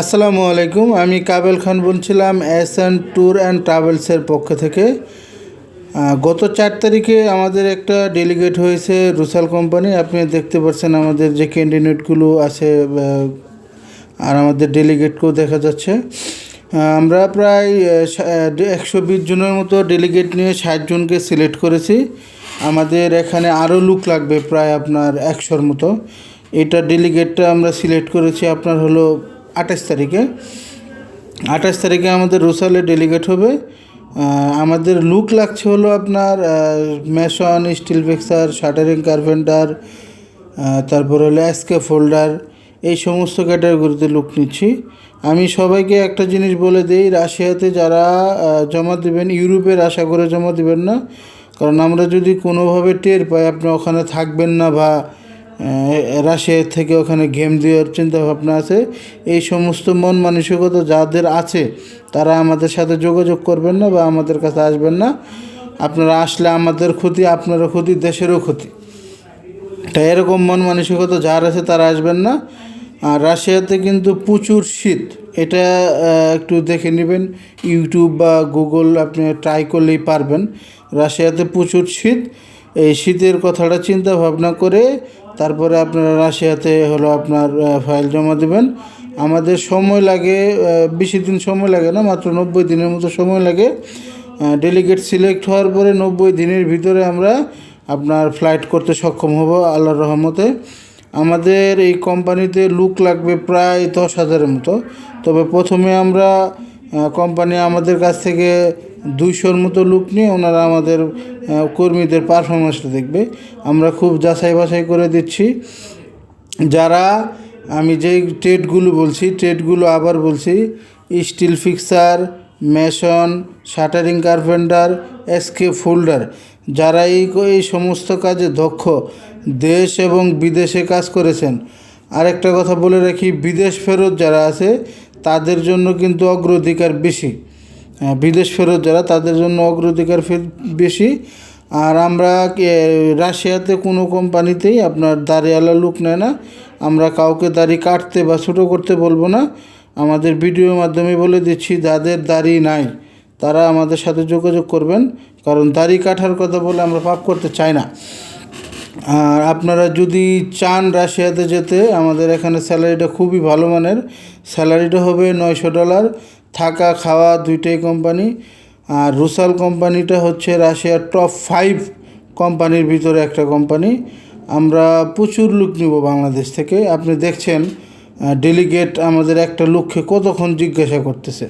আসসালামু আলাইকুম, আমি কাবেল খান বলছিলাম এস অ্যান্ড ট্যুর অ্যান্ড ট্রাভেলসের পক্ষ থেকে। গত চার তারিখে আমাদের একটা ডেলিগেট হয়েছে রুসাল কোম্পানি আপনি দেখতে পাচ্ছেন আমাদের যে ক্যান্ডিডেটগুলো আছে আর আমাদের ডেলিগেটকেও দেখা যাচ্ছে। আমরা প্রায় একশো বিশ জনের মতো ডেলিগেট নিয়ে ষাট জনকে সিলেক্ট করেছি। আমাদের এখানে আরও লুক লাগবে প্রায় আপনার একশোর মতো। এটা ডেলিগেটটা আমরা সিলেক্ট করেছি আপনার হলো আঠাশ তারিখে। আঠাশ তারিখে আমাদের রোসালে ডেলিগেট হবে। আমাদের লুক লাগছে হলো আপনার mason steel fixer shuttering carpenter তারপর হলো এসকে ফোল্ডার এই সমস্ত ক্যাটাগরিতে লুক নিচ্ছি। আমি সবাইকে একটা জিনিস বলে দিই, রাশিয়াতে যারা জমা দেবেন, ইউরোপের আশা করে জমা দেবেন না। কারণ আমরা যদি কোনোভাবে টের পাই, আপনি ওখানে থাকবেন না বা রাশিয়া থেকে ওখানে গেম দেওয়ার চিন্তা ভাবনা আছে। এই সমস্ত মন মানসিকতা যাদের আছে, তারা আমাদের সাথে যোগাযোগ করবেন না বা আমাদের কাছে আসবেন না। আপনারা আসলে আমাদের ক্ষতি, আপনারও ক্ষতি, দেশেরও ক্ষতি। তাই এরকম মন মানসিকতা যার আছে তারা আসবেন না। আর রাশিয়াতে কিন্তু প্রচুর শীত। এটা একটু দেখে নেবেন। ইউটিউব বা গুগল আপনি ট্রাই করলেই পারবেন। রাশিয়াতে প্রচুর শীত। এই শীতের কথাটা চিন্তা ভাবনা করে তারপরে আপনারা রাশিয়াতে হলো আপনার ফাইল জমা দেবেন। আমাদের সময় লাগে বেশি দিন সময় লাগে না, মাত্র নব্বই দিনের মতো সময় লাগে। ডেলিগেট সিলেক্ট হওয়ার পরে নব্বই দিনের ভিতরে আমরা আপনার ফ্লাইট করতে সক্ষম হব আল্লাহর রহমতে। আমাদের এই কোম্পানিতে লুক লাগবে প্রায় দশ হাজারের মতো। তবে প্রথমে আমরা কোম্পানি আমাদের কাছ থেকে দুইশোর মতো লুক নিয়ে ওনারা আমাদের কর্মীদের পারফরমেন্সটা দেখবে। আমরা খুব যাচাই বাছাই করে দিচ্ছি। যারা, আমি যেই ট্রেডগুলো বলছি ট্রেডগুলো আবার বলছি steel fixer mason shuttering carpenter scaffolder যারা এই এই সমস্ত কাজে দক্ষ, দেশ এবং বিদেশে কাজ করেছেন। আরেকটা কথা বলে রাখি, বিদেশ ফেরত যারা আছে, তাদের জন্য কিন্তু অগ্রাধিকার বেশি। বিদেশ ফেরত যারা, তাদের জন্য অগ্রাধিকার বেশি। আর আমরা রাশিয়াতে কোনো কোম্পানিতেই আপনার দাড়িওয়ালা লুক নেয় না। আমরা কাউকে দাড়ি কাটতে বা ছোটো করতে বলব না। আমাদের ভিডিওর মাধ্যমে বলে দিচ্ছি, যাদের দাড়ি নাই, তারা আমাদের সাথে যোগাযোগ করবেন। কারণ দাড়ি কাটার কথা বলে আমরা পাপ করতে চাই না। আর আপনারা যদি চান রাশিয়াতে যেতে, আমাদের এখানে স্যালারিটা খুবই ভালো মানের। স্যালারিটা হবে নয়শো ডলার। থাকা খাওয়া দুইটাই কোম্পানি আর রুসাল কোম্পানিটা হচ্ছে রাশিয়ার টপ ফাইভ কোম্পানির ভিতরে একটা কোম্পানি আমরা প্রচুর লুক নিব বাংলাদেশ থেকে। আপনি দেখছেন ডেলিগেট আমাদের একটা লক্ষ্যে কতক্ষণ জিজ্ঞাসা করতেছে।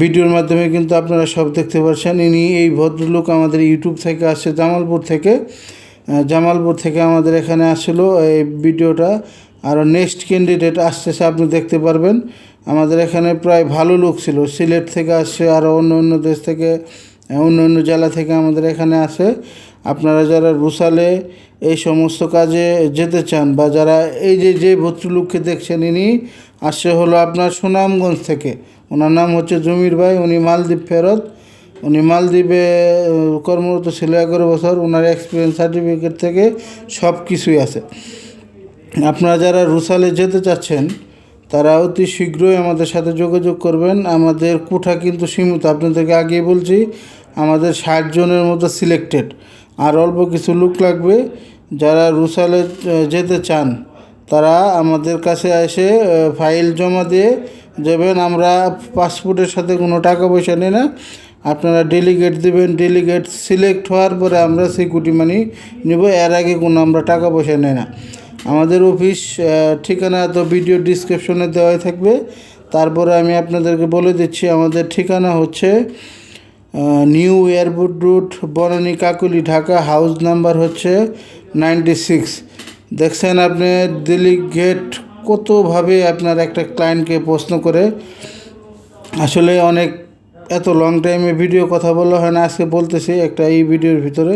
ভিডিওর মাধ্যমে কিন্তু আপনারা সব দেখতে পাচ্ছেন ইনি এই ভদ্রলোক আমাদের ইউটিউব থেকে আসছে, জামালপুর থেকে। জামালপুর থেকে আমাদের এখানে আসলো এই ভিডিওটা। আরও নেক্সট ক্যান্ডিডেট আসতেছে, আপনি দেখতে পারবেন। আমাদের এখানে প্রায় ভালো লোক ছিল। সিলেট থেকে আসছে আরও অন্য অন্য দেশ থেকে, অন্য অন্য জেলা থেকে আমাদের এখানে আসে। আপনারা যারা রুসালে এই সমস্ত কাজে যেতে চান বা যারা এই যে যে ভদ্রলোককে দেখছেন ইনি, আসছে হলো আপনার সুনামগঞ্জ থেকে। ওনার নাম হচ্ছে জমির ভাই, উনি মালদ্বীপ ফেরত। উনি মালদ্বীপে কর্মরত ছিল এগারো বছর। ওনার এক্সপিরিয়েন্স সার্টিফিকেট থেকে সব কিছুই আছে। আপনারা যারা রুসালে যেতে চাচ্ছেন তারা অতি শীঘ্রই আমাদের সাথে যোগাযোগ করবেন। আমাদের কোঠা কিন্তু সীমিত। আপনাদেরকে আগেই বলছি, আমাদের ষাট জনের মতো সিলেক্টেড আর অল্প কিছু লোক লাগবে, যারা রুসালে যেতে চান, তারা আমাদের কাছে এসে ফাইল জমা দিয়ে যাবেন আমরা পাসপোর্টের সাথে কোনো টাকা পয়সা নিই না। আপনারা ডেলিগেট দেবেন। ডেলিগেট সিলেক্ট হওয়ার পরে আমরা সিকিউরিটি মানি নেব। এর আগে কোনো আমরা টাকা পয়সা নেই না। আমাদের অফিস ঠিকানা তো ভিডিও ডিসক্রিপশনে দেওয়াই থাকবে। তারপরে আমি আপনাদেরকে বলে দিচ্ছি, আমাদের ঠিকানা হচ্ছে new airport road Banani Kakoli, Dhaka. House number হচ্ছে নাইনটি সিক্স দেখছেন আপনি, দিল্লি গেট কতভাবে আপনার একটা ক্লায়েন্টকে প্রশ্ন করে। আসলে অনেক, এত লং টাইমে ভিডিও কথা বলা হয় না, আজকে বলতেছি একটা এই ভিডিওর ভিতরে।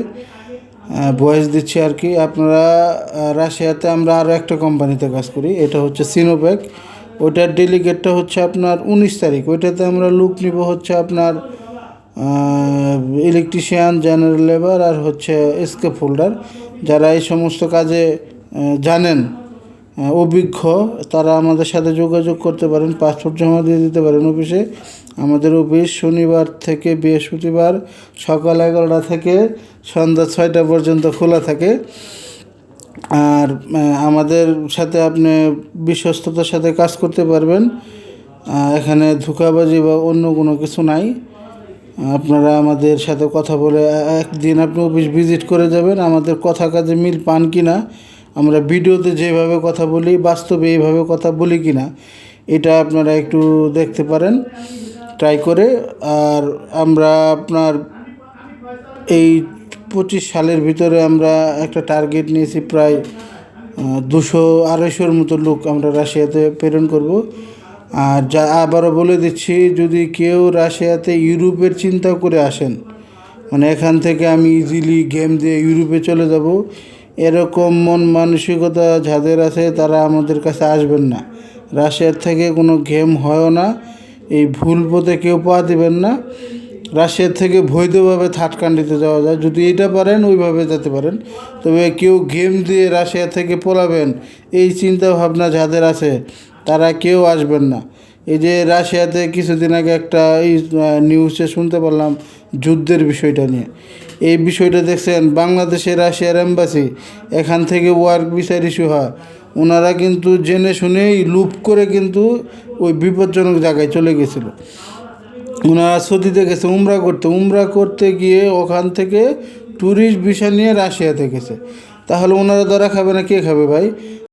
ভয়েস দিচ্ছি আর কি। আপনারা রাশিয়াতে আমরা আরও একটা কোম্পানিতে কাজ করি, এটা হচ্ছে সিনোপ্যাক ওইটার ডেলিগেটটা হচ্ছে আপনার উনিশ তারিখ। ওইটাতে আমরা লুক নিব হচ্ছে আপনার ইলেকট্রিশিয়ান জেনারেল লেবার আর হচ্ছে এসকে ফোল্ডার যারা এই সমস্ত কাজে জানেন অভিজ্ঞ, তারা আমাদের সাথে যোগাযোগ করতে পারেন, পাসপোর্ট জমা দিয়ে দিতে পারেন অফিসে। আমাদের অফিস শনিবার থেকে বৃহস্পতিবার সকাল এগারোটা থেকে সন্ধ্যা ছয়টা পর্যন্ত খোলা থাকে। আর আমাদের সাথে আপনি বিশ্বস্ততার সাথে কাজ করতে পারবেন। এখানে ধোঁকাবাজি বা অন্য কোনো কিছু নাই। আপনারা আমাদের সাথে কথা বলে একদিন আপনি অফিস ভিজিট করে যাবেন। আমাদের কথা কাজে মিল পান কি না আমরা ভিডিওতে যেভাবে কথা বলি, বাস্তবে এইভাবে কথা বলি কি না এটা আপনারা একটু দেখতে পারেন ট্রাই করে। আর আমরা আপনার এই পঁচিশ সালের ভিতরে আমরা একটা টার্গেট নিয়েছি, প্রায় দুশো আড়াইশোর মতো লোক আমরা রাশিয়াতে প্রেরণ করব। আর যা আবারও বলে দিচ্ছি, যদি কেউ রাশিয়াতে ইউরোপের চিন্তা করে আসেন মানে এখান থেকে আমি ইজিলি গেম দিয়ে ইউরোপে চলে যাব এরকম মন মানসিকতা যাদের আছে তারা আমাদের কাছে আসবেন না। রাশিয়ার থেকে কোনো গেম হয়ও না, এই ভুল পথে কেউ পা দেবেন না। রাশিয়ার থেকে বৈধভাবে থার্ড কান্ট্রিতে যাওয়া যায়। যদি এটা পারেন, ওইভাবে যেতে পারেন। তবে কেউ গেম দিয়ে রাশিয়া থেকে পলাবেন, এই চিন্তা ভাবনা যাদের আছে, তারা কেউ আসবেন না। এই যে রাশিয়াতে কিছুদিন আগে একটা এই নিউজে শুনতে পারলাম যুদ্ধের বিষয়টা নিয়ে। এই বিষয়টা দেখছেন বাংলাদেশে রাশিয়ার এম্বাসি এখান থেকে ওয়ার্ক বিচার ইস্যু হয়। ওনারা কিন্তু জেনে শুনেই লুপ করে কিন্তু ওই বিপজ্জনক জায়গায় চলে গেছিল। ওনারা সৌদিতে গেছে, উমরা করতে। উমরা করতে গিয়ে ওখান থেকে ট্যুরিস্ট ভিসা নিয়ে রাশিয়াতে গেছে। তাহলে ওনারা ধরা খাবে না, কে খাবে ভাই?